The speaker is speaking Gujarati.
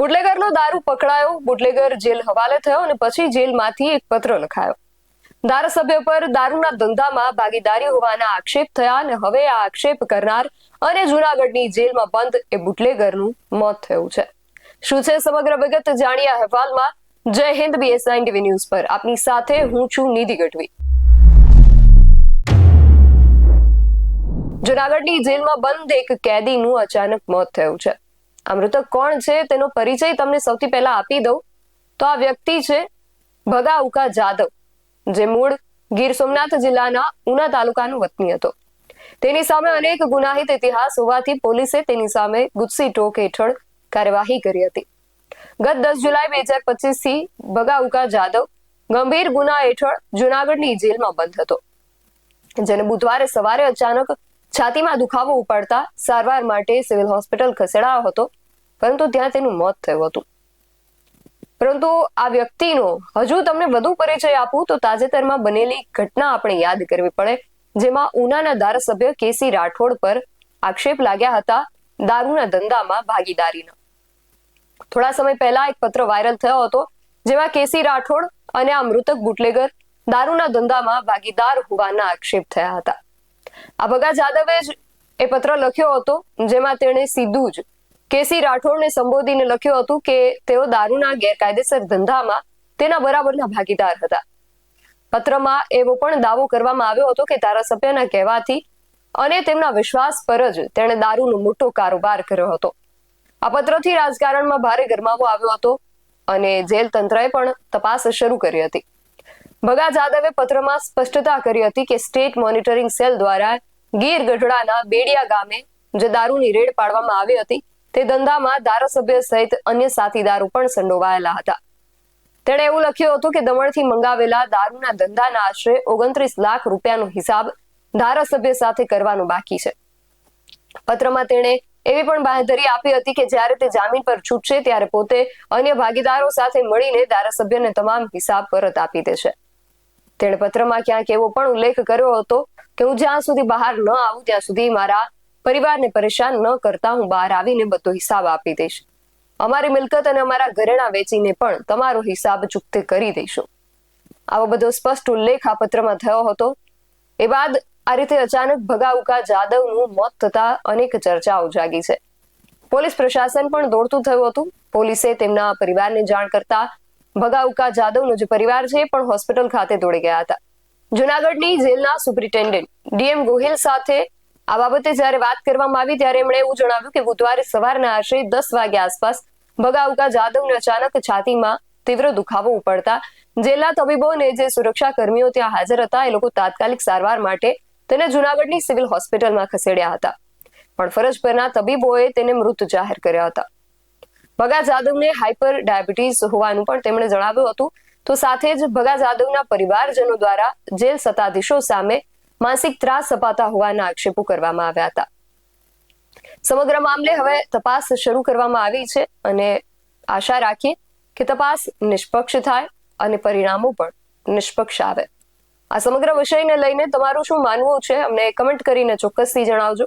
બુટલેગરનો દારૂ પકડાયો, બુટલેગર જેલ હવાલે થયો અને પછી જેલમાંથી એક પત્ર લખાયો. ધારાસભ્ય પર દારૂના ધંધામાં ભાગીદારી હોવાના આક્ષેપ થયા અને હવે આ આક્ષેપ કરનાર અને જુનાગઢની જેલમાં બંધ એ બુટલેગરનું મોત થયું છે. શું છે સમગ્ર વિગત જાણીએ અહેવાલમાં? જય હિન્દ બીએસઆઈ ટીવી ન્યૂઝ પર. આપની સાથે હું છું નિધિ ગઢવી. જુનાગઢની જેલમાં બંધ એક કેદીનું અચાનક મોત થયું છે. આ મૃતક કોણ છે તેનો પરિચય તમને સૌથી પહેલા આપી દઉં. તો આ વ્યક્તિ છે ભગા ઉકા જાદવ, જે મૂળ ગીર સોમનાથ જિલ્લાના ઉના તાલુકાનો વતની હતો. તેની સામે અનેક ગુનાહિત ઇતિહાસ હોવાથી પોલીસે તેની સામે ગુસ્સી ટોક હેઠળ કાર્યવાહી કરી હતી. ગત દસ જુલાઈ બે હજાર ભગા ઉકા જાદવ ગંભીર ગુના હેઠળ જુનાગઢની જેલમાં બંધ હતો. જેને બુધવારે સવારે અચાનક છાતીમાં દુખાવો ઉપાડતા સારવાર માટે સિવિલ હોસ્પિટલ ખસેડાયો હતો, પરંતુ ત્યાં તેનું મોત થયું હતું. પરંતુ આ વ્યક્તિનો હજુ તમને વધુ પરિચય આપું તો તાજેતરમાં બનેલી ઘટના આપણે યાદ કરવી પડે, જેમાં ઉનાના ધારાસભ્ય કેસી રાઠોડ પર આક્ષેપ લાગ્યા હતા દારૂના ધંધામાં ભાગીદારીના. થોડા સમય પહેલા એક પત્ર વાયરલ થયો હતો, જેમાં કેસી રાઠોડ અને આ મૃતક બુટલેગર દારૂના ધંધામાં ભાગીદાર હોવાના આક્ષેપ થયા હતા. આ ભગા જાદવે જ એ પત્ર લખ્યો હતો, જેમાં તેણે સીધું જ કેસી રાઠોડને સંબોધીને લખ્યું હતું કે તેઓ દારૂના ગેરકાયદેસર ધંધામાં તેના બરાબરના ભાગીદાર હતા. પત્રમાં એવો પણ દાવો કરવામાં આવ્યો હતો કે ધારાસભ્યના કહેવાથી અને તેમના વિશ્વાસ પર જ તેણે દારૂનો મોટો કારોબાર કર્યો હતો. આ પત્રથી રાજકારણમાં ભારે ગરમાવો આવ્યો હતો અને જેલ તંત્રએ પણ તપાસ શરૂ કરી હતી. ભગા જાદવે પત્રમાં સ્પષ્ટતા કરી હતી કે સ્ટેટ મોનિટરિંગ સેલ દ્વારા ગીર ગઢડાના બેડિયા ગામે જે દારૂની રેડ પાડવામાં આવી હતી, તે ધંધામાં ધારાસભ્ય સહિત અન્ય સાથીદારો પણ સંડોવાયેલા હતા. તેણે એવું લખ્યું હતું કે દમણથી મંગાવેલા દારૂના ધંધાના આશરે ઓગણત્રીસ લાખ રૂપિયાનો હિસાબ ધારાસભ્ય સાથે કરવાનો બાકી છે. પત્રમાં તેણે એવી પણ બાંહેધરી આપી હતી કે જ્યારે તે જામીન પર છૂટશે ત્યારે પોતે અન્ય ભાગીદારો સાથે મળીને ધારાસભ્યને તમામ હિસાબ પરત આપી દેશે. તેણે પત્રમાં ક્યાંક એવો પણ ઉલ્લેખ કર્યો હતો કે હું જ્યાં સુધી બહાર ન આવું, ત્યાં સુધી મારા પરિવારને પરેશાન ન કરતા હું બહાર આવીને બધો હિસાબ આપી દઈશ. અમારી મિલકત અને અમારા ઘરેણા વેચીને પણ તમારો હિસાબ ચૂકતે કરી દઈશું. આવો બધો સ્પષ્ટ ઉલ્લેખ આ પત્રમાં થયો હતો. એ બાદ આ રીતે અચાનક ભગાઉકા જાદવનું મોત થતા અનેક ચર્ચાઓ જાગી છે. પોલીસ પ્રશાસન પણ દોડતું થયું હતું. પોલીસે તેમના પરિવારને જાણ કરતા ભગાઉકા જાદવનો જે પરિવાર છે, પણ હોસ્પિટલ ખાતે દોડી ગયા હતા. જુનાગઢની જેલના સુપ્રિન્ટેન્ડન્ટ ડીએમ ગોહિલ સાથે આ બાબતે જ્યારે વાત કરવામાં આવી, ત્યારે એમણે એવું જણાવ્યું કે બુધવારે સવારના આશરે દસ વાગ્યા આસપાસ ભગાઉકા જાદવને અચાનક છાતીમાં તીવ્ર દુખાવો ઉપડતા જેલના તબીબો અને જે સુરક્ષા કર્મીઓ ત્યાં હાજર હતા, એ લોકો તાત્કાલિક સારવાર માટે તેને જુનાગઢની સિવિલ હોસ્પિટલમાં ખસેડ્યા હતા. પણ ફરજ પરના તબીબોએ તેને મૃત જાહેર કર્યા હતા. ભગા જાદવને હાઇપર ડાયાબિટીસ હોવાનું પણ તેમણે જણાવ્યું હતું. તો સાથે જ ભગા જાદવના પરિવારજનો દ્વારા જેલ સત્તાધીશો સામે માનસિક ત્રાસ અપાતા હોવાના આક્ષેપો કરવામાં આવ્યા હતા. સમગ્ર મામલે હવે તપાસ શરૂ કરવામાં આવી છે અને આશા રાખીએ કે તપાસ નિષ્પક્ષ થાય અને પરિણામો પણ નિષ્પક્ષ આવે. આ સમગ્ર વિષયને લઈને તમારું શું માનવું છે? અમને કમેન્ટ કરીને ચોક્કસથી જણાવજો.